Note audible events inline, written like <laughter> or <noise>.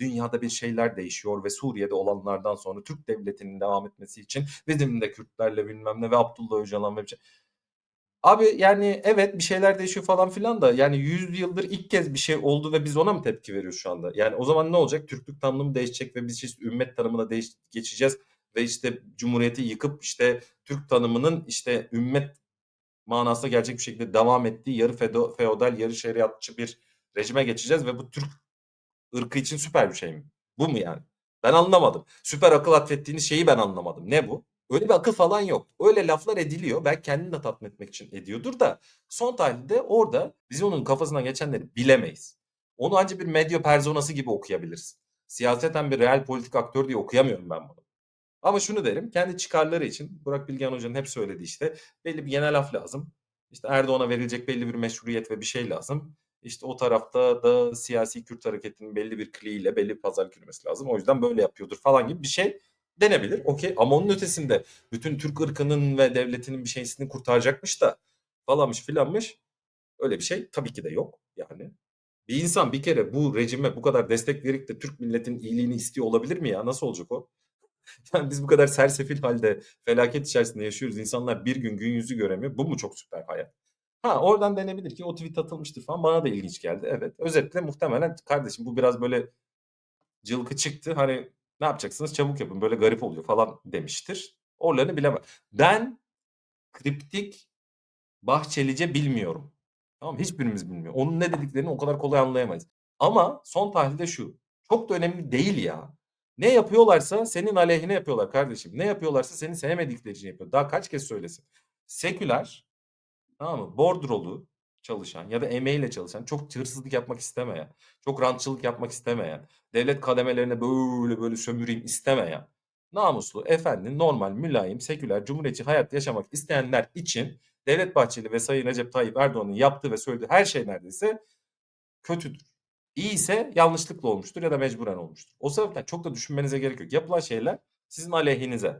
dünyada bir şeyler değişiyor ve Suriye'de olanlardan sonra Türk devletinin devam etmesi için bizim de Kürtlerle bilmem ne ve Abdullah Öcalan ve bir şey. Abi yani evet bir şeyler değişiyor falan filan da yani 100 yıldır ilk kez bir şey oldu ve biz ona mı tepki veriyoruz şu anda? Yani o zaman ne olacak? Türklük tanımı değişecek ve biz işte ümmet tanımına değiş geçeceğiz ve işte cumhuriyeti yıkıp işte Türk tanımının işte ümmet manasında gerçek bir şekilde devam ettiği yarı feodal, yarı şeriatçı bir rejime geçeceğiz ve bu Türk ırkı için süper bir şey mi? Bu mu yani? Ben anlamadım. Süper akıl atfettiğiniz şeyi ben anlamadım. Ne bu? Öyle bir akıl falan yok. Öyle laflar ediliyor. Belki kendini de tatmin etmek için ediyordur da son tahlilde orada biz onun kafasından geçenleri bilemeyiz. Onu ancak bir medya personası gibi okuyabiliriz. Siyaseten bir real politik aktör diye okuyamıyorum ben bunu. Ama şunu derim kendi çıkarları için Burak Bilgehan Hoca'nın hep söylediği işte belli bir genel laf lazım. İşte Erdoğan'a verilecek belli bir meşruiyet ve bir şey lazım. İşte o tarafta da siyasi Kürt hareketinin belli bir kliğiyle belli bir pazar yürümesi lazım. O yüzden böyle yapıyordur falan gibi bir şey denebilir. Okey ama onun ötesinde bütün Türk ırkının ve devletinin bir şeysini kurtaracakmış da falanmış filanmış. Öyle bir şey tabii ki de yok yani. Bir insan bir kere bu rejime bu kadar destek verip de Türk milletinin iyiliğini istiyor olabilir mi ya? Nasıl olacak o? <laughs> Yani biz bu kadar sersefil halde felaket içerisinde yaşıyoruz. İnsanlar bir gün gün yüzü göremiyor. Bu mu çok süper hayat? Ha oradan denebilir ki o tweet atılmıştır falan. Bana da ilginç geldi. Evet. Özetle muhtemelen kardeşim bu biraz böyle cılkı çıktı. Hani ne yapacaksınız çabuk yapın böyle garip oluyor falan demiştir. Oralarını bilemem. Ben kriptik Bahçelice bilmiyorum. Tamam? Hiçbirimiz bilmiyor. Onun ne dediklerini o kadar kolay anlayamayız. Ama son tahlilde şu. Çok da önemli değil ya. Ne yapıyorlarsa senin aleyhine yapıyorlar kardeşim. Ne yapıyorlarsa seni sevmedikleri için yapıyor. Daha kaç kez söylesin. Seküler, tamam mı? Bordrolu çalışan ya da emeğiyle çalışan, çok hırsızlık yapmak istemeyen, çok rantçılık yapmak istemeyen, devlet kademelerine böyle böyle sömüreyim istemeyen, namuslu, efendi, normal, mülayim, seküler, cumhuriyetçi hayat yaşamak isteyenler için Devlet Bahçeli ve Sayın Recep Tayyip Erdoğan'ın yaptığı ve söylediği her şey neredeyse kötüdür. İyi ise yanlışlıkla olmuştur ya da mecburen olmuştur. O sebepten çok da düşünmenize gerek yok. Yapılan şeyler sizin aleyhinize.